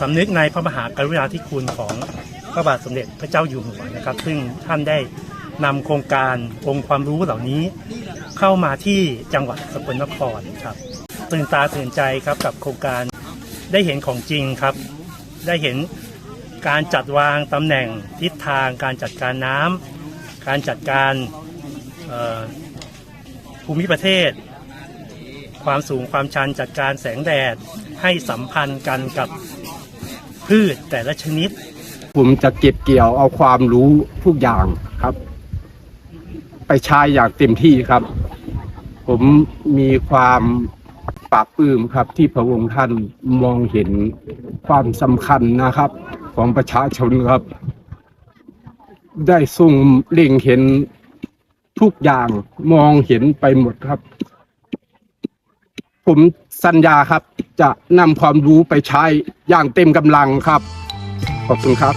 สำนึกในพระมหากรุณาธิคุณของพระบาทสมเด็จพระเจ้าอยู่หัวนะครับ ซึ่งท่านได้นำโครงการองค์ความรู้เหล่านี้เข้ามาที่จังหวัดสกลนครครับตื่นตาตื่นใจครับกับโครงการได้เห็นของจริงครับ ได้เห็นการจัดวางตำแหน่งทิศทาง การจัดการน้ำการจัดการภูมิประเทศ ความสูงความชันจัดการแสงแดดให้สัมพันธ์กันกับ พืชแต่ละชนิด ผมจะเก็บเกี่ยวเอาความรู้ทุกอย่างครับ ไปใช้อย่างเต็มที่ครับ ผมมีความปราบปลื้มครับ ที่พระองค์ท่านมองเห็นความสำคัญนะครับ ของประชาชนครับ ได้ทรงเล็งเห็นทุกอย่างมองเห็นไปหมดครับ ผมสัญญาครับจะนำความรู้ไปใช้อย่างเต็มกำลังครับ ขอบคุณครับ